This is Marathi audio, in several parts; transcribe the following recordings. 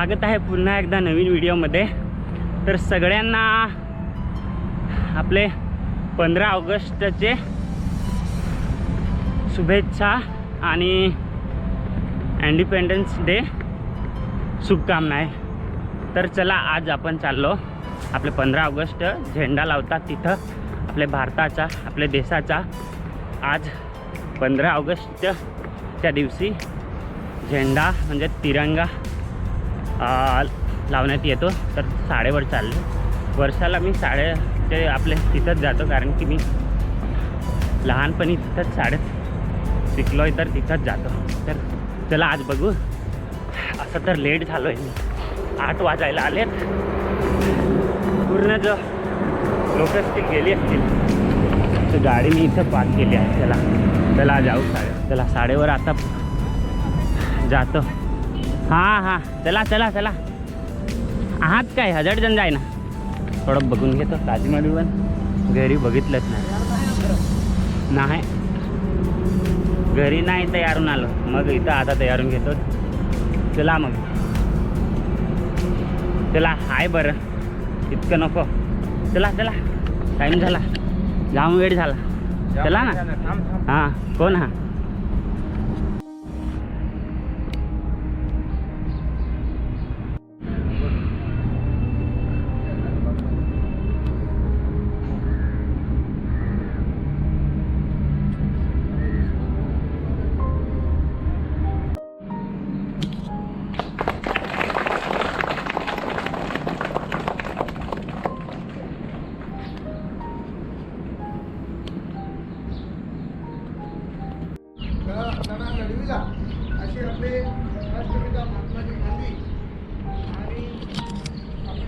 स्वागत आहे पुन्हा एकदा नवीन व्हिडिओमध्ये. तर सगळ्यांना आपले पंधरा ऑगस्टचे शुभेच्छा आणि इंडिपेंडन्स डे शुभकामना आहे तर चला आज आपण चाललो. आपले पंधरा ऑगस्ट झेंडा लावतात तिथं आपल्या भारताचा आपल्या देशाचा. आज पंधरा ऑगस्टच्या दिवशी झेंडा म्हणजे तिरंगा लावण्यात येतो. तर साडेवर चाललो. वर्षाला मी साडे ते आपले तिथंच जातो कारण की मी लहानपणी तिथंच शाळेत शिकलो आहे तर तिथंच जातो. तर चला आज बघू. असं तर लेट झालो आहे मी. आठ वाजायला आलेत. पूर्ण जो लोक असतील गेली असतील तर गाडी मी इथं पार्क केली आहे. चला चला जाऊ साडे चला साडेवर आता जातो. हां हां. चला चला चला. आहात काय? हजार जण जाय ना. थोडं बघून घेतो. ताजमहल पण घरी बघितलंच नाही. नाही. घरी नाही तयारून आलो. मग इथं आता तयारून घेतो. चला मग. चला हाय बरं. इतकं नको. चला चला. टाईम झाला. जाम वेळ झाला. चला ना. हां कोण हा?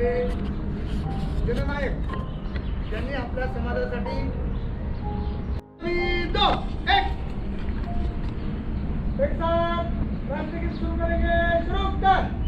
आपले जननायक त्यांनी आपल्या समाजासाठी दोन, एक साथ राष्ट्रगीत सुरू करेंगे सुरू कर.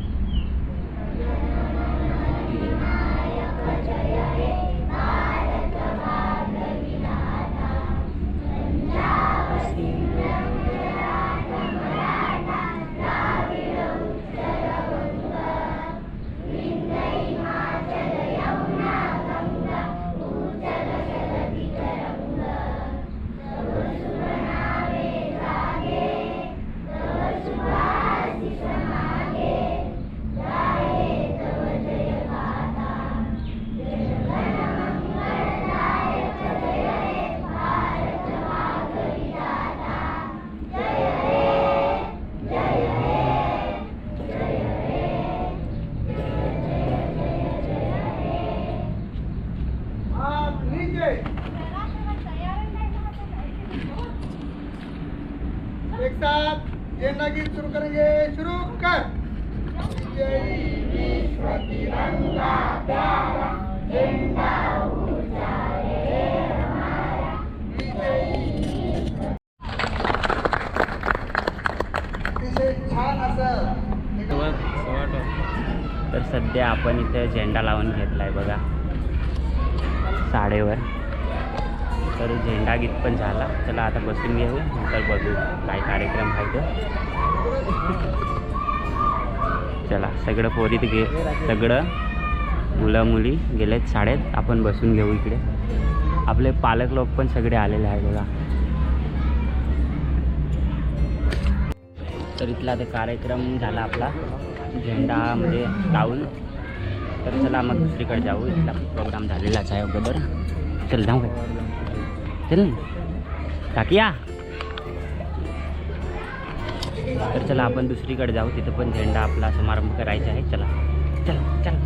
इथे आपण इथे झेंडा लावून घेतला आहे बघा. साडेवर. तर झेंडा गीत पण झाला. चला आता बसून घेऊ. नंतर बघू काय कार्यक्रम आहे तो. चला सगळं पोरीत घे. सगळं मुलं मुली गेलेत शाळेत. आपण बसून घेऊ इकडे. आपले पालक लोक पण सगळे आलेले आहे बघा. तर इथला आता कार्यक्रम झाला आपला. झेंडा म्हणजे लावून. तर चला मग दुसरीकडे जाऊ. इथला प्रोग्राम झालेलाच आहे अगोदर. चल जाऊ चल. टाकिया तर चला आपण दुसरीकडे जाऊ. तिथं पण झेंडा आपला समारंभ करायचा आहे. चला. चल चल.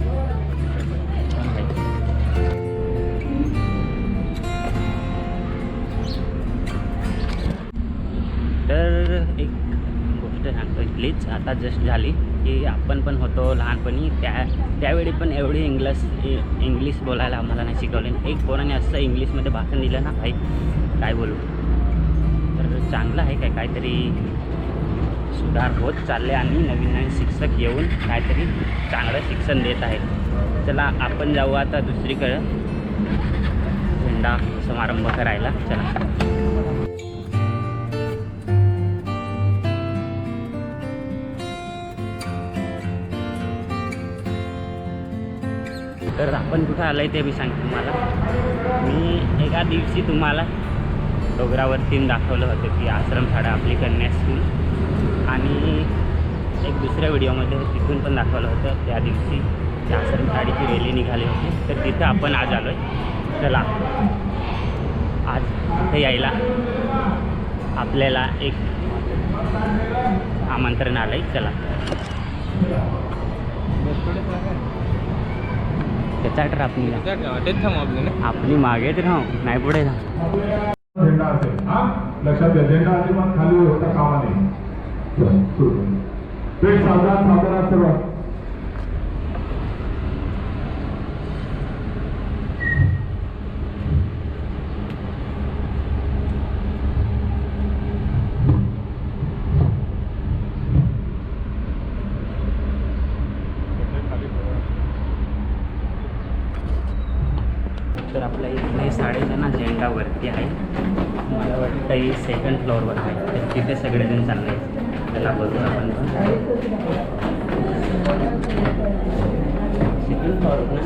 तर एक गोष्ट सांगतो प्लीज आता जस्ट झाली. की आपण पण होतो लहानपणी. त्या त्यावेळी पण एवढी इंग्लिश इंग्लिश बोलायला आम्हाला नाही शिकवले. एक कोणाने असं इंग्लिशमध्ये भाषण दिलं ना भाई काय बोलू? तर चांगलं आहे काय काहीतरी सुधार होत चालले आणि नवीन नवीन शिक्षक येऊन काहीतरी चांगलं शिक्षण देत आहेत. चला आपण जाऊ आता दुसरीकडं. झेंडा समारंभ करायला. चला. तर आपण कुठं आलं आहे ते मी सांगतो तुम्हाला. मी एका दिवशी तुम्हाला डोंगरावरती दाखवलं होतं की आश्रमशाळा आपली कन्या स्कूल आणि एक दुसऱ्या व्हिडिओमध्ये तिथून पण दाखवलं होतं त्या दिवशी त्या आश्रमशाळेची रॅली निघाली होती. तर तिथं आपण आज आलो आहे चला. आज इथे यायला आपल्याला एक आमंत्रण आलं आहे चला. त्याचा थांबू आपलं ना। आपली मागेच राहू नाही पुढे राहू झेंडा असेल हा लक्षात घ्या झेंडा अजिबात खाली होता कामा नये सावधान सर्व तर आपल्या इथले ना झेंडा वरती आहे. मला वाटतं ही सेकंड फ्लोअरवर आहे. तर तिथे सगळेजण चालले आहेत. त्याला बघू आपण. सेकंड फ्लोअर ना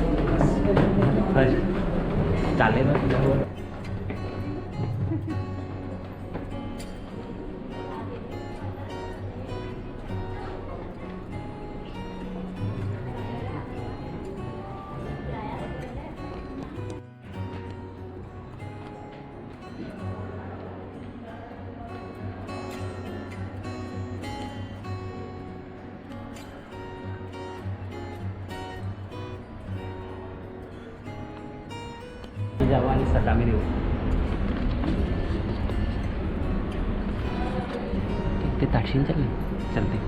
फर्स्ट चालेल जाऊ आणि सलामी देऊ ते ताटशीन चालले चालते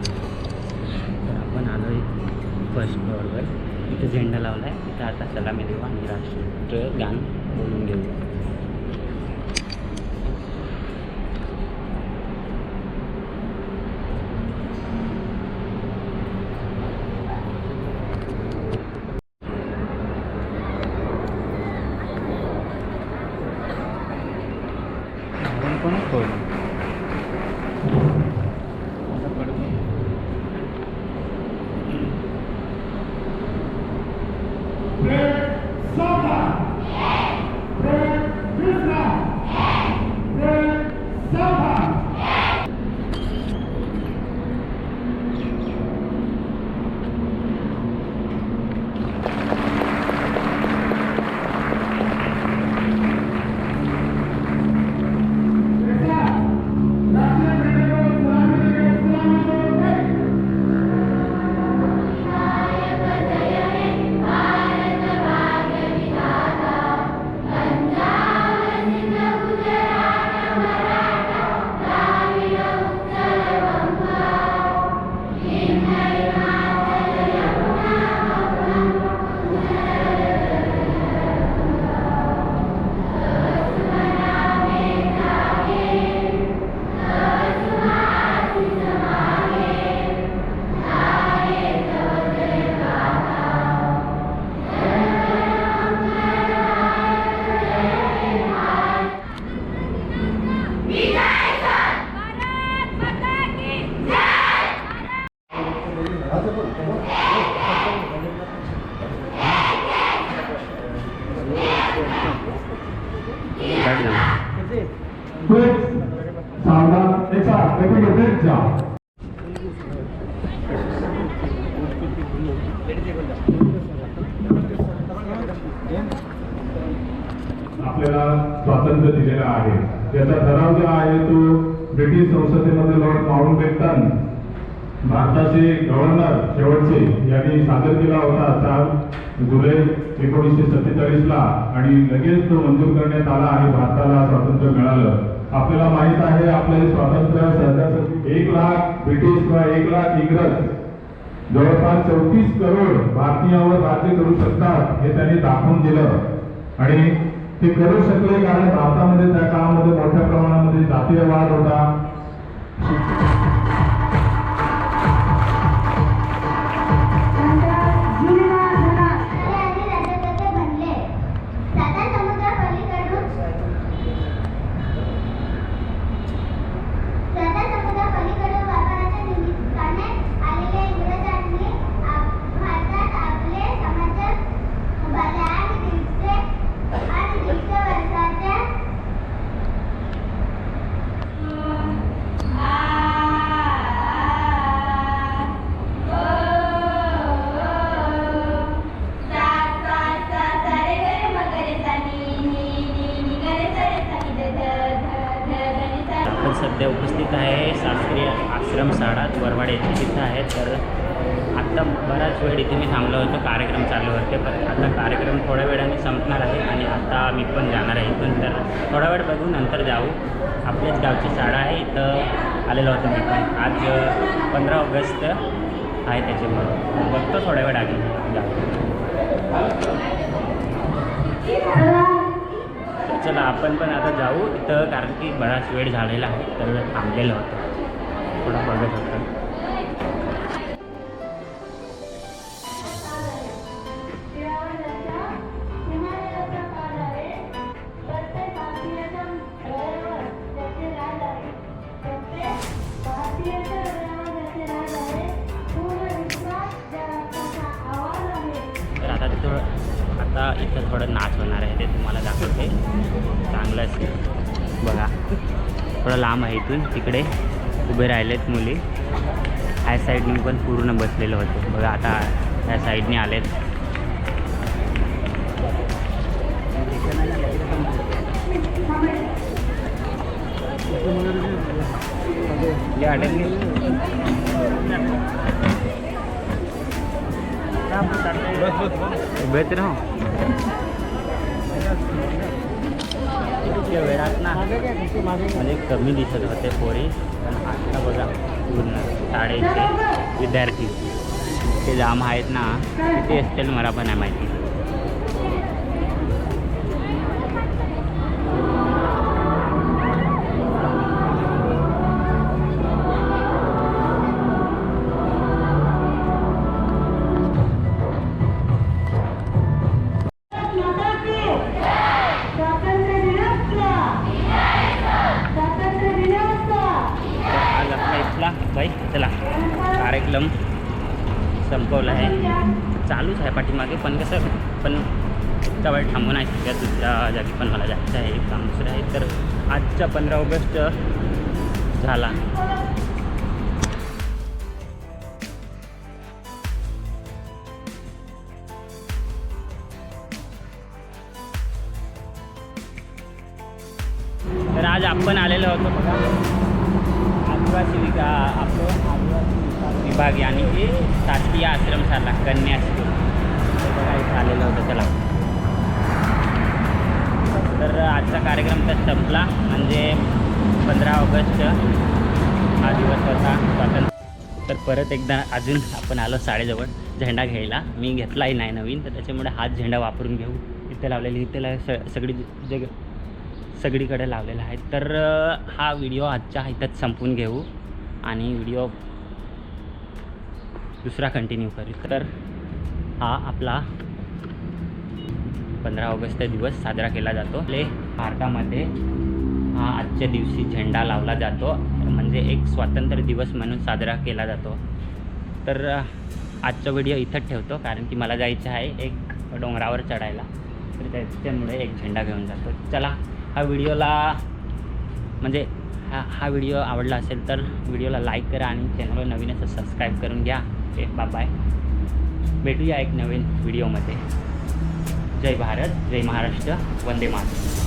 तर आपण आलो आहे फर्स्ट फ्लोअरवर इथे झेंडा लावला आहे तिथं आता सलामी देऊ आणि राष्ट्र गान बोलून घेऊ. आपण आपल्याला स्वातंत्र्य दिलेलं आहे. त्याचा ठराव जो आहे तो ब्रिटिश संसदेमध्ये लॉर्ड माउंट बेटन भारताचे गव्हर्नर शेवटचे यांनी सादर केला होता चार जुलै एकोणीसशे सत्तेचाळीस ला आणि लगेच तो मंजूर करण्यात आला आणि भारताला स्वातंत्र्य मिळालं. आपल्याला माहीत आहे आपलं हे स्वातंत्र्य सहजासहजी एक लाख ब्रिटिश किंवा एक लाख इंग्रज. जवळपास चौतीस करोड भारतीयावर राज्य करू शकतात हे त्यांनी दाखवून दिलं. आणि ते करू शकले कारण भारतामध्ये त्या वाटते पण आता कार्यक्रम थोड्या वेळाने संपणार आहे आणि आता मी पण जाणार आहे इथून. तर थोडा वेळ बघू नंतर जाऊ. आपल्याच गावची शाळा आहे इथं आलेलो होतो मी पण. आज पंधरा ऑगस्ट आहे त्याच्यामुळं. बघतो थोड्या वेळ आधी. जाऊ. चला आपण पण आता जाऊ. इथं कारण की बराच वेळ झालेला आहे. तर थांबलेलं होतं. थोडं बघत होतं. लांब आहे इथून. तिकडे उभे राहिलेत मुली. ह्या साईडने पण पूर्ण बसलेलं होते. बघा आता ह्या साईडने आलेत. उभे तर उभेच इतक्या वेळात ना. म्हणजे कमी दिसत होते पोरी पण आता बघा पूर्ण शाळेचे विद्यार्थी. ते जाम आहेत ना किती असतील मला पण नाही माहिती. आपला. बाई चला. कार्यक्रम संपवला आहे. चालूच आहे पाठीमागे पण कसं पण इतका वेळ थांबून आहे. दुसऱ्या जागी पण मला जायचं आहे. काम दुसरं आहे तर आजचा पंधरा ऑगस्ट झाला. तर आज आपण आलेलो होतो बघा. आदिवासी विका आपलं आदिवासी विकास विभाग आणि की शासकीय आश्रमशाला कन्या बघा आलेलं होतं त्याला. तर आजचा कार्यक्रम तर संपला. म्हणजे पंधरा ऑगस्ट हा दिवस होता स्वातंत्र्य. तर परत एकदा अजून आपण आलो शाळेजवळ झेंडा घ्यायला. मी घेतलाही नाही नवीन तर त्याच्यामुळे हाच झेंडा वापरून घेऊ. इथे लावलेली इथे ला- स सगळी जग सगळीकडे लावलेला आहे. तर हा व्हिडिओ आजच्या इथंच संपवून घेऊ आणि व्हिडिओ दुसरा कंटिन्यू करू. तर हा आपला पंधरा ऑगस्ट दिवस साजरा केला जातो. आपले भारतामध्ये हा आजच्या दिवशी झेंडा लावला जातो. म्हणजे एक स्वातंत्र्य दिवस म्हणून साजरा केला जातो. तर आजचा व्हिडिओ इथंच ठेवतो कारण की मला जायचं आहे एक डोंगरावर चढायला. तर त्याच्यामुळे एक झेंडा घेऊन जातो. चला हा व्हिडिओला म्हणजे हा हा व्हिडिओ आवडला असेल तर व्हिडिओला लाईक करा आणि चॅनलवर नवीन असं सबस्क्राईब करून घ्या. ओके बाय भेटूया एक नवीन व्हिडिओमध्ये. जय भारत जय महाराष्ट्र वंदे मातरम.